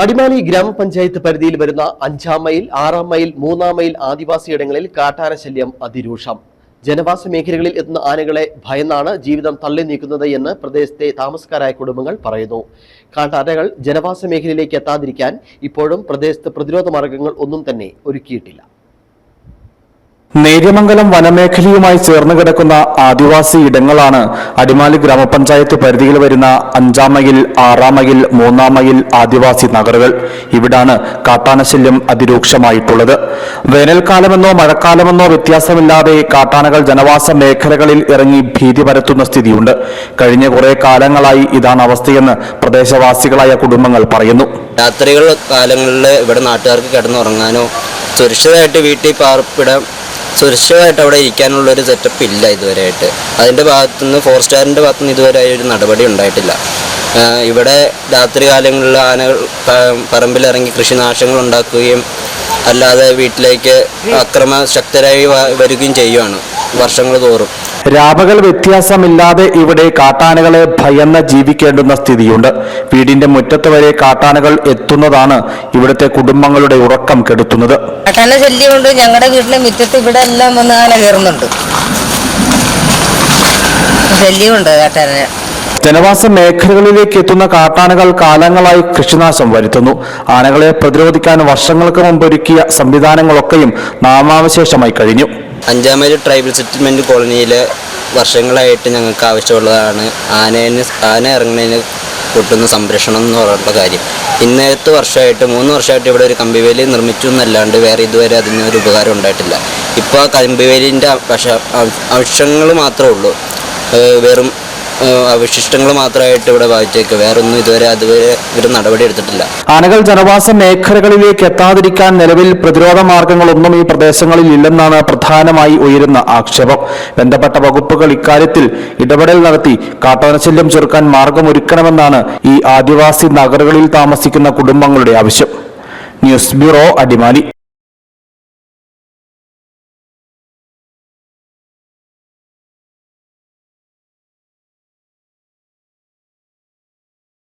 അടിമാലി ഗ്രാമപഞ്ചായത്ത് പരിധിയിൽ വരുന്ന അഞ്ചാം മൈൽ ആറാം മൈൽ മൂന്നാം മൈൽ ആദിവാസിയിടങ്ങളിൽ കാട്ടാന ശല്യം അതിരൂക്ഷം. ജനവാസ മേഖലകളിൽ എത്തുന്ന ആനകളെ ഭയന്നാണ് ജീവിതം തള്ളി നീക്കുന്നത് എന്ന് പ്രദേശത്തെ താമസക്കാരായ കുടുംബങ്ങൾ പറയുന്നു. കാട്ടാനകൾ ജനവാസ മേഖലയിലേക്ക് എത്താതിരിക്കാൻ ഇപ്പോഴും പ്രദേശത്ത് പ്രതിരോധ മാർഗങ്ങൾ ഒന്നും തന്നെ ഒരുക്കിയിട്ടില്ല. നേര്യമംഗലം വനമേഖലയുമായി ചേർന്ന് കിടക്കുന്ന ആദിവാസി ഇടങ്ങളാണ് അടിമാലി ഗ്രാമപഞ്ചായത്ത് പരിധിയിൽ വരുന്ന അഞ്ചാം മൈൽ ആറാം മൈൽ മൂന്നാം മൈൽ ആദിവാസി നഗറുകൾ. ഇവിടാണ് കാട്ടാനശല്യം അതിരൂക്ഷമായിട്ടുള്ളത്. വേനൽക്കാലമെന്നോ മഴക്കാലമെന്നോ വ്യത്യാസമില്ലാതെ കാട്ടാനകൾ ജനവാസ മേഖലകളിൽ ഇറങ്ങി ഭീതി പരത്തുന്ന സ്ഥിതിയുണ്ട്. കഴിഞ്ഞ കുറെ കാലങ്ങളായി ഇതാണ് അവസ്ഥയെന്ന് പ്രദേശവാസികളായ കുടുംബങ്ങൾ പറയുന്നു. രാത്രികൾ കാലങ്ങളിൽ ഇവിടെ നാട്ടുകാർക്ക് കിടന്നുറങ്ങാനോ സുരക്ഷിതമായിട്ട് വീട്ടിൽ പാർപ്പിടാൻ സുരക്ഷിതമായിട്ട് അവിടെ ഇരിക്കാനുള്ള ഒരു സെറ്റപ്പ് ഇല്ല ഇതുവരെയായിട്ട്. അതിന്റെ ഭാഗത്തുനിന്ന് ഫോറസ്റ്റുകാരന്റെ ഭാഗത്തുനിന്ന് ഇതുവരെ ഒരു നടപടി ഉണ്ടായിട്ടില്ല. ഇവിടെ രാത്രി കാലങ്ങളിൽ ആനകൾ പറമ്പിലിറങ്ങി കൃഷിനാശങ്ങൾ ഉണ്ടാക്കുകയും അല്ലാതെ വീട്ടിലേക്ക് അക്രമ ശക്തരായി വരികയും ചെയ്യുകയാണ് വർഷങ്ങൾ തോറും. രാപകൽ വ്യത്യാസമില്ലാതെ ഇവിടെ കാട്ടാനകളെ ഭയന്ന് ജീവിക്കേണ്ടുന്ന സ്ഥിതിയുണ്ട്. വീടിന്റെ മുറ്റത്ത് വരെ കാട്ടാനകൾ എത്തുന്നതാണ് ഇവിടുത്തെ കുടുംബങ്ങളുടെ ഉറക്കം കെടുത്തുന്നത്. കാട്ടാന ശല്യമുണ്ട്. ഞങ്ങളുടെ വീട്ടിലെ മുറ്റത്ത് ഇവിടെ എല്ലാം വന്ന് ആന കയറുന്നുണ്ട്. ശല്യമുണ്ട് കാട്ടാന ജനവാസ മേഖലകളിലേക്ക് എത്തുന്ന കാട്ടാനകൾ കാലങ്ങളായി കൃഷിനാശം വരുത്തുന്നു. ആനകളെ പ്രതിരോധിക്കാൻ വർഷങ്ങൾക്ക് മുമ്പ് ഒരുക്കിയ സംവിധാനങ്ങളൊക്കെയും നാമാവശേഷമായി കഴിഞ്ഞു. അഞ്ചാമത് ട്രൈബൽ സെറ്റിൽമെന്റ് കോളനിയിൽ വർഷങ്ങളായിട്ട് ഞങ്ങൾക്ക് ആവശ്യമുള്ളതാണ്. ആനേനെ ആന ഇറങ്ങുന്നതിന് കൂട്ടുന്ന സംരക്ഷണം എന്ന് പറഞ്ഞിട്ടുള്ള കാര്യം. ഇന്നത്തെ വർഷമായിട്ട് മൂന്ന് വർഷമായിട്ട് ഇവിടെ ഒരു കമ്പിവേലി നിർമ്മിച്ചു എന്നല്ലാണ്ട് വേറെ ഇതുവരെ അതിന് ഒരു ഉപകാരം ഉണ്ടായിട്ടില്ല. ഇപ്പോൾ ആ കമ്പിവേലിന്റെ വശ അംശങ്ങൾ മാത്രമേ ഉള്ളൂ. വെറും അവശിഷ്ടങ്ങൾ മാത്രമായിട്ട് ഇവിടെ വായിച്ചേക്ക്. വേറൊന്നും ഇതുവരെ അതുവരെ ഇവർ നടപടി എടുത്തിട്ടില്ല. ആനകൾ ജനവാസ മേഖലകളിലേക്ക് എത്താതിരിക്കാൻ നിലവിൽ പ്രതിരോധ മാർഗങ്ങളൊന്നും ഈ പ്രദേശങ്ങളിൽ ഇല്ലെന്നാണ് പ്രധാനമായി ഉയരുന്ന ആക്ഷേപം. ബന്ധപ്പെട്ട വകുപ്പുകൾ ഇക്കാര്യത്തിൽ ഇടപെടൽ നടത്തി കാട്ടാനശല്യം ചെറുക്കാൻ മാർഗമൊരുക്കണമെന്നാണ് ഈ ആദിവാസി നഗറുകളിൽ താമസിക്കുന്ന കുടുംബങ്ങളുടെ ആവശ്യം. News bureau Adimali.